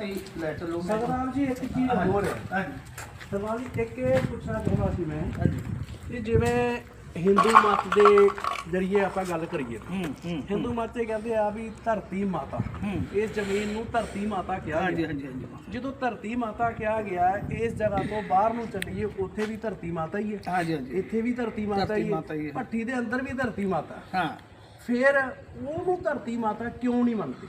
ਤੇ ਲੈਟਰ ਲਓ। ਸਤਨਾਮ ਜੀ ਇੱਕ ਚੀਜ਼ ਹੋਰ ਹੈ ਹਾਂਜੀ। ਸਤਨਾਮ ਜੀ ਇੱਕ ਇਹ ਪੁੱਛਣਾ ਚਾਹੁੰਦਾ ਸੀ ਮੈਂ ਹਾਂਜੀ। ਕਿ ਜਿਵੇਂ ਹਿੰਦੂ ਮਤ ਦੇ ਜਰੀਏ ਆਪਾਂ ਗੱਲ ਕਰੀਏ ਹਿੰਦੂ ਮਤ ਤੇ ਕਹਿੰਦੇ ਆ ਵੀ ਧਰਤੀ ਮਾਤਾ। ਇਸ ਜ਼ਮੀਨ ਨੂੰ ਧਰਤੀ ਮਾਤਾ ਕਿਹਾ ਹਾਂਜੀ ਹਾਂਜੀ ਹਾਂਜੀ। ਜਦੋਂ ਧਰਤੀ ਮਾਤਾ ਕਿਹਾ ਗਿਆ ਇਸ ਜਗ੍ਹਾ ਤੋਂ ਬਾਹਰ ਨੂੰ ਚੱਲੀਏ ਉੱਥੇ ਵੀ ਧਰਤੀ ਮਾਤਾ ਹੀ ਹੈ। ਹਾਂਜੀ ਹਾਂਜੀ। ਇੱਥੇ ਵੀ ਧਰਤੀ ਮਾਤਾ ਹੈ ਹੈ। ਭੱਠੀ ਦੇ ਅੰਦਰ ਵੀ ਧਰਤੀ ਮਾਤਾ। ਹਾਂ। ਫਿਰ ਉਹਨੂੰ ਧਰਤੀ ਮਾਤਾ ਕਿਉਂ ਨਹੀਂ ਮੰਨਦੇ?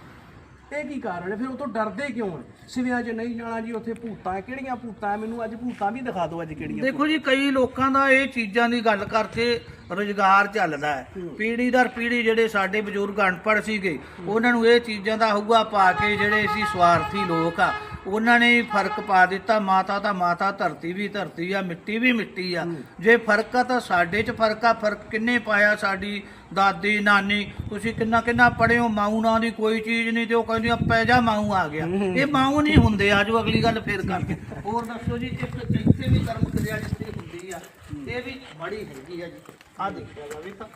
ਇਹ ਕੀ ਕਾਰਨ ਹੈ ਫਿਰ ਉਹ ਤੋਂ ਡਰਦੇ ਕਿਉਂ ਹੈ ਸਿਵਿਆਂ 'ਚ ਨਹੀਂ ਜਾਣਾ ਜੀ ਉੱਥੇ ਭੂਤਾਂ ਹੈ। ਕਿਹੜੀਆਂ ਭੂਤਾਂ ਹੈ? ਮੈਨੂੰ ਅੱਜ ਭੂਤਾਂ ਵੀ ਦਿਖਾ ਦਿਓ ਅੱਜ ਕਿਹੜੀਆਂ ਦੇਖੋ ਜੀ ਕਈ ਲੋਕਾਂ ਦਾ ਇਹ ਚੀਜ਼ਾਂ ਦੀ ਗੱਲ ਕਰਕੇ ਰੋਜ਼ਗਾਰ ਚੱਲਦਾ ਹੈ ਪੀੜੀ ਦਰ ਪੀੜੀ ਜਿਹੜੇ ਸਾਡੇ ਬਜ਼ੁਰਗ ਅਨਪੜ੍ਹ ਸੀਗੇ ਉਹਨਾਂ ਨੂੰ ਇਹ ਚੀਜ਼ਾਂ ਦਾ ਹੁਆ ਪਾ ਕੇ ਜਿਹੜੇ ਸੀ ਸਵਾਰਥੀ ਲੋਕ ਆ ਉਹਨਾਂ ਨੇ ਫ਼ਰਕ ਪਾ ਦਿੱਤਾ ਮਾਤਾ ਤਾਂ ਮਾਤਾ ਧਰਤੀ ਵੀ ਧਰਤੀ ਆ ਮਿੱਟੀ ਵੀ ਮਿੱਟੀ ਆ। ਜੇ ਫ਼ਰਕ ਆ ਤਾਂ ਸਾਡੇ 'ਚ ਫ਼ਰਕ ਆ ਫ਼ਰਕ ਕਿੰਨੇ ਪਾਇਆ ਸਾਡੀ ਦਾਦੀ ਨਾਨੀ? ਤੁਸੀਂ ਕਿੰਨਾ ਕਿੰਨਾ ਪੜਿਓ ਮਾਊ ਨਾਂ ਦੀ ਕੋਈ ਚੀਜ਼ ਨਹੀਂ ਤੇ ਉਹ ਕਹਿੰਦੀਆਂ ਪੈ ਜਾ ਮਾਊ ਆ ਗਿਆ। ਇਹ ਮਾਊ ਨਹੀਂ ਹੁੰਦੇ ਆਜੋ ਅਗਲੀ ਗੱਲ ਫੇਰ ਕਰਦੇ। ਹੋਰ ਦੱਸੋ ਜੀ ਇੱਕ ਇੱਥੇ ਵੀ ਕਰਮ ਕਿਰਿਆ ਜਿੱਥੇ ਹੁੰਦੀ ਆ ਇਹ ਵੀ ਬੜੀ ਹੈਗੀ ਆ ਜੀ। ਆ ਦੇਖਿਆ ਜਾਵੇ ਤਾਂ।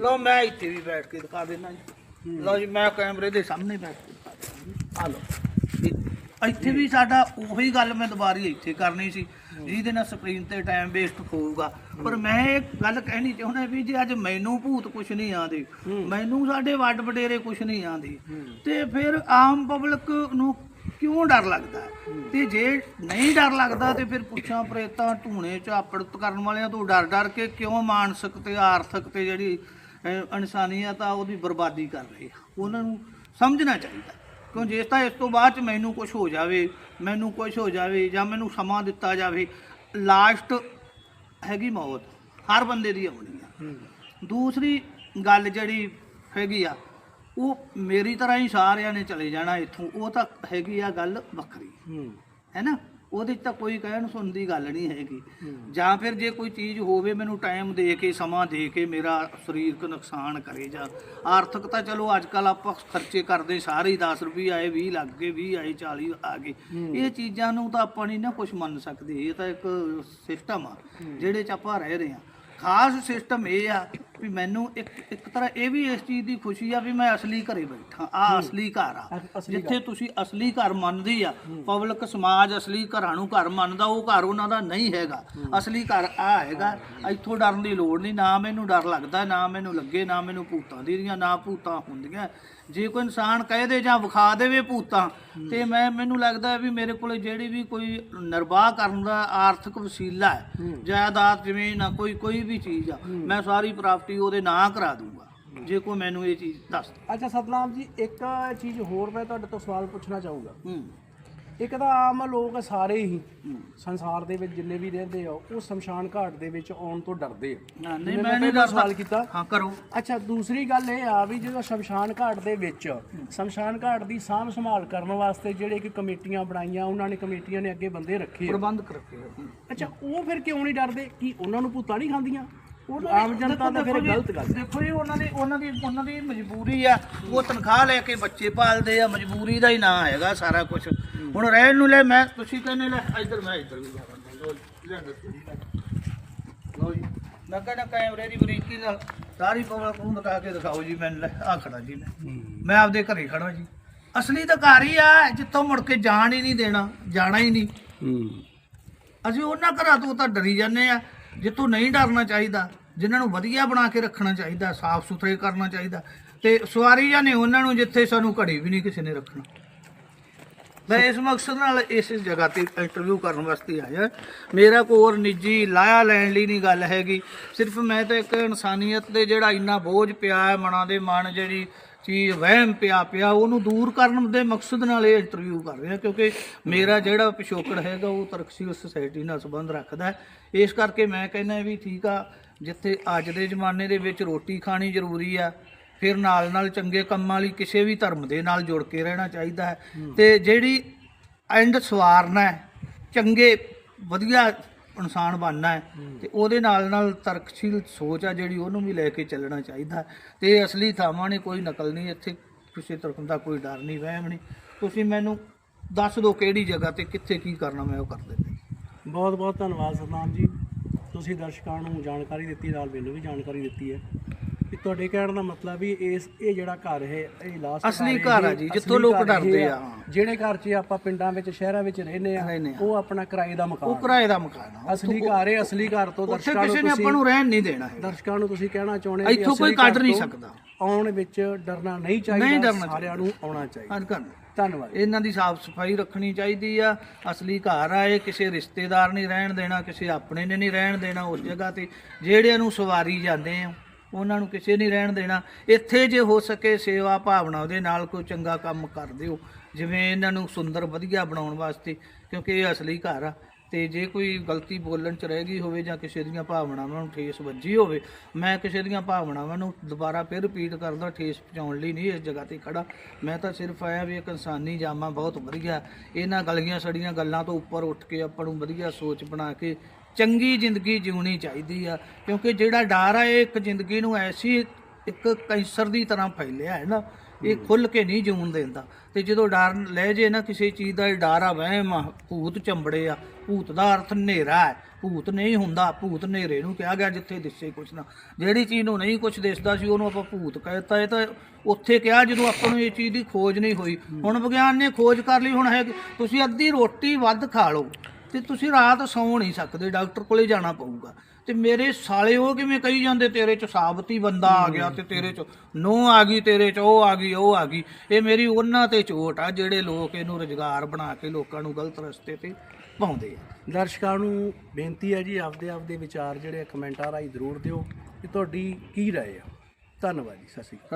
ਲਓ ਮੈਂ ਇੱਥੇ ਵੀ ਬੈਠ ਕੇ ਦਿਖਾ ਦੇਣਾ ਜੀ। ਲਓ ਜੀ ਮੈਂ ਕੈਮਰੇ ਦੇ ਸਾਹਮਣੇ ਬੈਠ ਕੇ ਦਿਖਾ ਦਿੰਦਾ ਆ ਲਓ ਇੱਥੇ ਵੀ ਸਾਡਾ ਉਹੀ ਗੱਲ ਮੈਂ ਦੁਬਾਰੀ ਇੱਥੇ ਕਰਨੀ ਸੀ ਜਿਹਦੇ ਨਾਲ ਸਕਰੀਨ ਤੇ ਟਾਈਮ ਵੇਸਟ ਹੋਊਗਾ। ਪਰ ਮੈਂ ਇਹ ਗੱਲ ਕਹਿਣੀ ਚਾਹੁੰਦਾ ਵੀ ਜੇ ਅੱਜ ਮੈਨੂੰ ਭੂਤ ਕੁਛ ਨਹੀਂ ਆਂਦੇ ਮੈਨੂੰ ਸਾਡੇ ਵੱਡ ਵਡੇਰੇ ਕੁਛ ਨਹੀਂ ਆਂਦੇ ਤੇ ਫਿਰ ਆਮ ਪਬਲਿਕ ਨੂੰ ਕਿਉਂ ਡਰ ਲੱਗਦਾ? ਤੇ ਜੇ ਨਹੀਂ ਡਰ ਲੱਗਦਾ ਤੇ ਫਿਰ ਪੁੱਛਾਂ ਪ੍ਰੇਤਾਂ ਢੂਣੇ ਝਾਪੜਤ ਕਰਨ ਵਾਲਿਆਂ ਤੋਂ ਡਰ ਡਰ ਕੇ ਕਿਉਂ ਮਾਨਸਿਕ ਤੇ ਆਰਥਿਕ ਤੇ ਜਿਹੜੀ ਇਨਸਾਨੀਅਤ ਆ ਉਹਦੀ ਬਰਬਾਦੀ ਕਰ ਰਹੇ ਆ? ਉਹਨਾਂ ਨੂੰ ਸਮਝਣਾ ਚਾਹੀਦਾ। ਕਿਉਂ ਜੇ ਤਾਂ ਇਸ ਤੋਂ ਬਾਅਦ ਚ ਮੈਨੂੰ ਕੁਝ ਹੋ ਜਾਵੇ ਮੈਨੂੰ ਕੁਝ ਹੋ ਜਾਵੇ ਜਾਂ ਮੈਨੂੰ ਸਮਾਂ ਦਿੱਤਾ ਜਾਵੇ ਲਾਸਟ ਹੈਗੀ ਮੌਤ ਹਰ ਬੰਦੇ ਦੀ ਆਉਣੀ ਆ। ਦੂਸਰੀ ਗੱਲ ਜਿਹੜੀ ਹੈਗੀ ਆ ਉਹ ਮੇਰੀ ਤਰ੍ਹਾਂ ਹੀ ਸਾਰਿਆਂ ਨੇ ਚਲੇ ਜਾਣਾ ਇੱਥੋਂ ਉਹ ਤਾਂ ਹੈਗੀ ਆ ਗੱਲ ਵੱਖਰੀ। ਹੂੰ। ਹੈ ਨਾ ਉਹਦੇ 'ਚ ਤਾਂ ਕੋਈ ਕਹਿਣ ਸੁਣਨ ਦੀ ਗੱਲ ਨਹੀਂ ਹੈਗੀ। ਜਾਂ ਫਿਰ ਜੇ ਕੋਈ ਚੀਜ਼ ਹੋਵੇ ਮੈਨੂੰ ਟਾਈਮ ਦੇ ਕੇ ਸਮਾਂ ਦੇ ਕੇ ਮੇਰਾ ਸਰੀਰਕ ਨੁਕਸਾਨ ਕਰੇ ਜਾਂ ਆਰਥਿਕ ਤਾਂ ਚਲੋ ਅੱਜ ਕੱਲ ਆਪਾਂ ਖਰਚੇ ਕਰਦੇ ਸਾਰੇ ਹੀ 10 ਰੁਪਏ ਆਏ 20 ਲੱਗ ਗਏ 20 ਆਏ 40 ਆ ਗਏ। ਇਹ ਚੀਜ਼ਾਂ ਨੂੰ ਤਾਂ ਆਪਾਂ ਨਹੀਂ ਨਾ ਕੁਝ ਮੰਨ ਸਕਦੇ। ਇਹ ਤਾਂ ਇੱਕ ਸਿਸਟਮ ਆ ਜਿਹੜੇ 'ਚ ਆਪਾਂ ਰਹਿ ਰਹੇ ਹਾਂ। ਖਾਸ ਸਿਸਟਮ ਇਹ ਆ ਵੀ ਮੈਨੂੰ ਇੱਕ ਇੱਕ ਤਰ੍ਹਾਂ ਇਹ ਵੀ ਇਸ ਚੀਜ਼ ਦੀ ਖੁਸ਼ੀ ਆ ਵੀ ਮੈਂ ਅਸਲੀ ਘਰੇ ਬੈਠਾ ਆ ਅਸਲੀ ਘਰ ਆ। ਜਿੱਥੇ ਤੁਸੀਂ ਅਸਲੀ ਘਰ ਮੰਨਦੀ ਆ ਪਬਲਿਕ ਸਮਾਜ ਅਸਲੀ ਘਰਾਂ ਨੂੰ ਘਰ ਮੰਨਦਾ ਉਹ ਘਰ ਉਹਨਾਂ ਦਾ ਨਹੀਂ ਹੈਗਾ। ਅਸਲੀ ਘਰ ਆ ਹੈਗਾ ਇੱਥੋਂ ਡਰਨ ਦੀ ਲੋੜ ਨਹੀਂ ਨਾ ਮੈਨੂੰ ਡਰ ਲੱਗਦਾ ਨਾ ਮੈਨੂੰ ਲੱਗੇ ਨਾ ਮੈਨੂੰ ਭੂਤਾਂ ਦੀ ਦੀਆਂ ਨਾ ਭੂਤਾਂ ਹੁੰਦੀਆਂ। ਜੇ ਕੋਈ ਇਨਸਾਨ ਕਹਿ ਦੇ ਜਾਂ ਵਿਖਾ ਦੇਵੇ ਭੂਤਾਂ ਤੇ ਮੈਂ ਮੈਨੂੰ ਲੱਗਦਾ ਵੀ ਮੇਰੇ ਕੋਲੇ ਜਿਹੜੀ ਵੀ ਕੋਈ ਨਿਰਵਾਹ ਕਰਨ ਦਾ ਆਰਥਿਕ ਵਸੀਲਾ ਹੈ ਜਾਇਦਾਦ ਜ਼ਮੀਨ ਆ ਕੋਈ ਕੋਈ ਵੀ ਚੀਜ਼ ਆ ਮੈਂ ਸਾਰੀ ਪ੍ਰਾਪਰਟੀ ਉਹਦੇ ਨਾਂ ਕਰਾ ਦੂੰਗਾ ਜੇ ਕੋਈ ਮੈਨੂੰ ਇਹ ਚੀਜ਼ ਦੱਸ। ਅੱਛਾ ਸਤਨਾਮ ਜੀ ਇੱਕ ਚੀਜ਼ ਹੋਰ ਮੈਂ ਤੁਹਾਡੇ ਤੋਂ ਸਵਾਲ ਪੁੱਛਣਾ ਚਾਹੂੰਗਾ। ਇੱਕ ਤਾਂ ਆਮ ਲੋਕ ਸਾਰੇ ਹੀ ਸੰਸਾਰ ਦੇ ਵਿੱਚ ਜਿੰਨੇ ਵੀ ਰਹਿੰਦੇ ਆ ਉਹ ਸ਼ਮਸ਼ਾਨ ਘਾਟ ਦੇ ਵਿੱਚ ਆਉਣ ਤੋਂ ਡਰਦੇ ਆ। ਨਹੀਂ ਮੈਂ ਨਹੀਂ ਸਵਾਲ ਕੀਤਾ। ਹਾਂ ਕਰੋ। ਅੱਛਾ ਦੂਸਰੀ ਗੱਲ ਇਹ ਆ ਵੀ ਜਦੋਂ ਸ਼ਮਸ਼ਾਨ ਘਾਟ ਦੇ ਵਿੱਚ ਸ਼ਮਸ਼ਾਨ ਘਾਟ ਦੀ ਸਾਂਭ ਸੰਭਾਲ ਕਰਨ ਵਾਸਤੇ ਜਿਹੜੇ ਕਿ ਕਮੇਟੀਆਂ ਬਣਾਈਆਂ ਉਹਨਾਂ ਨੇ ਕਮੇਟੀਆਂ ਨੇ ਅੱਗੇ ਬੰਦੇ ਰੱਖੇ। ਪ੍ਰਬੰਧ ਕਰਕੇ ਅੱਛਾ ਉਹ ਫਿਰ ਕਿਉਂ ਨਹੀਂ ਡਰਦੇ? ਕੀ ਉਹਨਾਂ ਨੂੰ ਭੂਤਾਂ ਨਹੀਂ ਖਾਂਦੀਆਂ? ਆਮ ਜਨਤਾ ਦਾ ਫਿਰ ਗਲਤ ਗੱਲ। ਦੇਖੋ ਜੀ ਉਹਨਾਂ ਦੀ ਉਹਨਾਂ ਦੀ ਉਹਨਾਂ ਦੀ ਮਜਬੂਰੀ ਆ। ਉਹ ਤਨਖਾਹ ਲੈ ਕੇ ਬੱਚੇ ਪਾਲਦੇ ਆ ਮਜਬੂਰੀ ਦਾ ਹੀ ਨਾਂ ਹੈਗਾ ਸਾਰਾ ਕੁਝ ਹੁਣ ਰਹਿਣ ਨੂੰ ਲੈ ਮੈਂ ਤੁਸੀਂ ਕਹਿੰਦੇ ਲੈ ਇੱਧਰ ਮੈਂ ਇੱਧਰ ਵੀ ਜਾਵਾਂਗਾ ਲਓ ਜੀ, ਲਿਆਂਦੇ ਤੁਸੀਂ। ਲਓ ਜੀ। ਮੈਂ ਕਹਿੰਦਾ ਕੈਮਰੇ ਦੀ ਬਰੀਕੀ ਨਾਲ ਸਾਰੀ ਪਬਲਿਕ ਨੂੰ ਦਿਖਾ ਕੇ ਦਿਖਾਓ ਜੀ ਮੈਨੂੰ ਆ ਖੜਾ ਜੀ ਮੈਂ। ਮੈਂ ਆਪਦੇ ਘਰੇ ਖੜਾ ਜੀ। ਅਸਲੀ ਤਾਂ ਘਰ ਹੀ ਆ ਜਿੱਥੋਂ ਮੁੜ ਕੇ ਜਾਣ ਹੀ ਨਹੀਂ ਦੇਣਾ ਜਾਣਾ ਹੀ ਨਹੀਂ। ਅਸੀਂ ਉਹਨਾਂ ਘਰਾਂ ਤੋਂ ਤਾਂ ਡਰੀ ਜਾਂਦੇ ਆ। ਜਿੱਥੋਂ ਨਹੀਂ ਡਰਨਾ ਚਾਹੀਦਾ, ਜਿਨ੍ਹਾਂ ਨੂੰ ਵਧੀਆ ਬਣਾ ਕੇ ਰੱਖਣਾ ਚਾਹੀਦਾ ਸਾਫ਼ ਸੁਥਰੇ ਕਰਨਾ ਚਾਹੀਦਾ, ਤੇ ਸਵਾਰੀ ਜਾਂ ਨੇ ਉਹਨਾਂ ਨੂੰ ਜਿੱਥੇ ਸਾਨੂੰ ਘੜੀ ਵੀ ਨਹੀਂ ਕਿਸੇ ਨੇ ਰੱਖਣਾ। ਮੈਂ ਇਸ ਮਕਸਦ ਨਾਲ ਇਸ ਜਗ੍ਹਾ ਤੇ ਇੰਟਰਵਿਊ ਕਰਨ ਵਾਸਤੇ ਆਇਆ। ਮੇਰਾ ਕੋਈ ਹੋਰ ਨਿੱਜੀ ਲਾਇਆ ਲੈਣ ਲਈ ਨਹੀਂ ਗੱਲ ਹੈਗੀ। ਸਿਰਫ ਮੈਂ ਤਾਂ ਇੱਕ ਇਨਸਾਨੀਅਤ ਦੇ ਜਿਹੜਾ ਇੰਨਾ ਬੋਝ ਪਿਆ ਹੈ, ਮਨਾਂ ਦੇ ਮਨ ਜਿਹੜੀ ਚੀਜ਼ ਵਹਿਮ ਪਿਆ ਪਿਆ, ਉਹਨੂੰ ਦੂਰ ਕਰਨ ਦੇ ਮਕਸਦ ਨਾਲ ਇਹ ਇੰਟਰਵਿਊ ਕਰ ਰਿਹਾ, ਕਿਉਂਕਿ ਮੇਰਾ ਜਿਹੜਾ ਪਿਛੋਕੜ ਹੈਗਾ, ਉਹ ਤਰਕਸ਼ੀਲ ਸੁਸਾਇਟੀ ਨਾਲ ਸੰਬੰਧ ਰੱਖਦਾ ਹੈ। ਇਸ ਕਰਕੇ ਮੈਂ ਕਹਿੰਦਾ ਵੀ ਠੀਕ ਆ, ਜਿੱਥੇ ਅੱਜ ਦੇ ਜ਼ਮਾਨੇ ਦੇ ਵਿੱਚ ਰੋਟੀ ਖਾਣੀ ਜ਼ਰੂਰੀ ਆ ਫਿਰ ਨਾਲ ਨਾਲ ਚੰਗੇ ਕੰਮਾਂ ਲਈ ਕਿਸੇ ਵੀ ਧਰਮ ਦੇ ਨਾਲ ਜੁੜ ਕੇ ਰਹਿਣਾ ਚਾਹੀਦਾ ਹੈ। ਤੇ ਜਿਹੜੀ ਐਂਡ ਸਵਾਰਨਾ ਹੈ ਚੰਗੇ ਵਧੀਆ ਇਨਸਾਨ ਬਣਨਾ ਹੈ ਤੇ ਉਹਦੇ ਨਾਲ ਨਾਲ ਤਰਕਸ਼ੀਲ ਸੋਚ ਆ ਜਿਹੜੀ ਉਹਨੂੰ ਵੀ ਲੈ ਕੇ ਚੱਲਣਾ ਚਾਹੀਦਾ। ਤੇ ਅਸਲੀ ਥਾਵਾਂ ਨੇ ਕੋਈ ਨਕਲ ਨਹੀਂ ਇੱਥੇ ਕਿਸੇ ਤਰ੍ਹਾਂ ਦਾ ਕੋਈ ਡਰ ਨਹੀਂ ਵਹਿਮ ਨਹੀਂ। ਤੁਸੀਂ ਮੈਨੂੰ ਦੱਸ ਦਿਓ ਕਿਹੜੀ ਜਗ੍ਹਾ ਤੇ ਕਿੱਥੇ ਕੀ ਕਰਨਾ ਮੈਂ ਉਹ ਕਰ ਦਿੰਦਾ। ਬਹੁਤ ਬਹੁਤ ਧੰਨਵਾਦ ਸਤਨਾਮ ਜੀ। ਤੁਸੀਂ ਦਰਸ਼ਕਾਂ ਨੂੰ ਜਾਣਕਾਰੀ ਦਿੱਤੀ ਨਾਲ ਮੈਨੂੰ ਵੀ ਜਾਣਕਾਰੀ ਦਿੱਤੀ ਹੈ। ਵੀ ਤੁਹਾਡੇ ਕਹਿਣ ਦਾ ਮਤਲਬ ਵੀ ਇਸ ਇਹ ਜਿਹੜਾ ਘਰ ਹੈ ਇਹ ਲਾਸਟ ਅਸਲੀ ਘਰ ਆ ਜੀ, ਜਿੱਥੋਂ ਲੋਕ ਡਰਦੇ ਆ। ਜਿਹੜੇ ਘਰ 'ਚ ਆਪਾਂ ਪਿੰਡਾਂ ਵਿੱਚ ਸ਼ਹਿਰਾਂ ਵਿੱਚ ਰਹਿੰਦੇ ਆ। ਉਹ ਆਪਣਾ ਕਿਰਾਏ ਦਾ ਉਹ ਮਕਾਨ ਕਿਰਾਏ ਦਾ ਮਕਾਨ ਆ। ਅਸਲੀ ਘਰ ਹੈ ਅਸਲੀ ਘਰ ਤੋਂ ਦਰਸ਼ਕਾਂ ਕਿਸੇ ਨੂੰ ਤੁਸੀਂ ਆਪਾਂ ਨੂੰ ਰਹਿਣ ਨਹੀਂ ਦੇਣਾ ਹੈ ਦਰਸ਼ਕਾਂ ਨੂੰ ਤੁਸੀਂ ਕਹਿਣਾ ਚਾਹੁੰਦੇ ਇੱਥੋਂ ਕੋਈ ਕੱਢ ਨਹੀਂ ਸਕਦਾ। ਆਉਣ ਵਿੱਚ ਡਰਨਾ ਨਹੀਂ ਚਾਹੀਦਾ ਸਾਰਿਆਂ ਨੂੰ ਆਉਣਾ ਚਾਹੀਦਾ। ਧੰਨਵਾਦ। ਇਹਨਾਂ ਦੀ ਸਾਫ਼ ਸਫ਼ਾਈ ਰੱਖਣੀ ਚਾਹੀਦੀ ਆ। ਅਸਲੀ ਘਰ ਆ ਇਹ ਕਿਸੇ ਰਿਸ਼ਤੇਦਾਰ ਨਹੀਂ ਰਹਿਣ ਦੇਣਾ ਕਿਸੇ ਆਪਣੇ ਨੇ ਨਹੀਂ ਰਹਿਣ ਦੇਣਾ ਉਸ ਜਗ੍ਹਾ ਤੇ। ਜਿਹੜਿਆਂ ਨੂੰ ਸਵਾਰੀ ਜਾਂਦੇ ਆ ਉਹਨਾਂ ਨੂੰ ਕਿਸੇ ਨਹੀਂ ਰਹਿਣ ਦੇਣਾ। ਇੱਥੇ ਜੇ ਹੋ ਸਕੇ ਸੇਵਾ ਭਾਵਨਾ ਉਹਦੇ ਨਾਲ ਕੋਈ ਚੰਗਾ ਕੰਮ ਕਰ ਦਿਓ। ਜਿਵੇਂ ਇਹਨਾਂ ਨੂੰ ਸੁੰਦਰ ਵਧੀਆ ਬਣਾਉਣ ਵਾਸਤੇ, ਕਿਉਂਕਿ ਇਹ ਅਸਲੀ ਘਰ ਆ। ਤੇ ਜੇ ਕੋਈ ਗਲਤੀ ਬੋਲਣ ਚ ਰਹਿ ਗਈ ਹੋਵੇ ਜਾਂ ਕਿਸੇ ਦੀਆਂ ਭਾਵਨਾਵਾਂ ਨੂੰ ਠੇਸ ਵੱਜੀ ਹੋਵੇ, ਮੈਂ ਕਿਸੇ ਦੀਆਂ ਭਾਵਨਾਵਾਂ ਨੂੰ ਦੁਬਾਰਾ ਫਿਰ ਰਿਪੀਟ ਕਰਦਾ, ਠੇਸ ਪਹੁੰਚਾਉਣ ਲਈ ਨਹੀਂ ਇਸ ਜਗ੍ਹਾ ਤੇ ਖੜਾ। ਮੈਂ ਤਾਂ ਸਿਰਫ ਆਇਆ ਵੀ ਇੱਕ ਇਨਸਾਨੀ ਜਾਮਾ ਬਹੁਤ ਵਧੀਆ। ਇਹਨਾਂ ਗਲੀਆਂ ਸੜੀਆਂ ਗੱਲਾਂ ਤੋਂ ਉੱਪਰ ਉੱਠ ਕੇ ਆਪਾਂ ਨੂੰ ਵਧੀਆ ਸੋਚ ਬਣਾ ਕੇ ਚੰਗੀ ਜ਼ਿੰਦਗੀ ਜਿਉਣੀ ਚਾਹੀਦੀ ਆ ਕਿਉਂਕਿ ਜਿਹੜਾ ਡਰ ਆ ਇਹ ਇੱਕ ਜ਼ਿੰਦਗੀ ਨੂੰ ਐਸੀ ਇੱਕ ਕੈਂਸਰ ਦੀ ਤਰ੍ਹਾਂ ਫੈਲਿਆ ਹੈ ਨਾ ਇਹ ਖੁੱਲ ਕੇ ਨਹੀਂ ਜਿਉਣ ਦਿੰਦਾ। ਤੇ ਜਦੋਂ ਡਰ ਲੈ ਜੇ ਨਾ ਕਿਸੇ ਚੀਜ਼ ਦਾ ਡਰ ਆ ਵਹਿਮ ਆ ਭੂਤ ਚੰਬੜੇ ਆ ਭੂਤ ਦਾ ਅਰਥ ਹਨੇਰਾ ਹੈ ਭੂਤ ਨਹੀਂ ਹੁੰਦਾ ਭੂਤ ਹਨੇਰੇ ਨੂੰ ਕਿਹਾ ਗਿਆ ਜਿੱਥੇ ਦਿਸੇ ਕੁਛ ਨਾ। ਜਿਹੜੀ ਚੀਜ਼ ਨੂੰ ਨਹੀਂ ਕੁਛ ਦਿਸਦਾ ਸੀ ਉਹਨੂੰ ਆਪਾਂ ਭੂਤ ਕਹਿਤਾ ਇਹ ਤਾਂ ਉੱਥੇ ਕਿਹਾ ਜਦੋਂ ਆਪਾਂ ਨੂੰ ਇਹ ਚੀਜ਼ ਦੀ ਖੋਜ ਨਹੀਂ ਹੋਈ। ਹੁਣ ਵਿਗਿਆਨ ਨੇ ਖੋਜ ਕਰ ਲਈ ਹੁਣ ਹੈ ਤੁਸੀਂ ਅੱਧੀ ਰੋਟੀ ਵੱਧ ਖਾ ਲਓ। ਤੇ ਤੁਸੀਂ ਰਾਤ ਸੌਂ ਨਹੀਂ ਸਕਦੇ, ਡਾਕਟਰ ਕੋਲੇ ਜਾਣਾ ਪਊਗਾ। ਤੇ ਮੇਰੇ ਸਾਲੇ ਉਹ ਕਿਵੇਂ ਕਹੀ ਜਾਂਦੇ, ਤੇਰੇ ਚ ਸਾਬਤੀ ਬੰਦਾ ਆ ਗਿਆ ਤੇ ਤੇਰੇ ਚ ਨੋ ਆ ਗਈ, ਤੇਰੇ ਚ ਉਹ ਆ ਗਈ, ਉਹ ਆ ਗਈ। ਇਹ ਮੇਰੀ ਉਹਨਾਂ ਤੇ ਚੋਟ ਆ, ਜਿਹੜੇ ਲੋਕ ਇਹਨੂੰ ਰੁਜ਼ਗਾਰ ਬਣਾ ਕੇ ਲੋਕਾਂ ਨੂੰ ਗਲਤ ਰਸਤੇ ਤੇ ਪਾਉਂਦੇ ਆ। ਦਰਸ਼ਕਾਂ ਨੂੰ ਬੇਨਤੀ ਹੈ ਜੀ, ਆਪਦੇ ਆਪਦੇ ਵਿਚਾਰ ਜਿਹੜੇ ਕਮੈਂਟਾਂ ਰਾਹੀਂ ਜ਼ਰੂਰ ਦਿਓ। ਕਿ ਤੁਹਾਡੀ ਕੀ ਰਾਏ ਆ? ਧੰਨਵਾਦ ਜੀ, ਸਤਿ ਸ਼੍ਰੀ ਅਕਾਲ।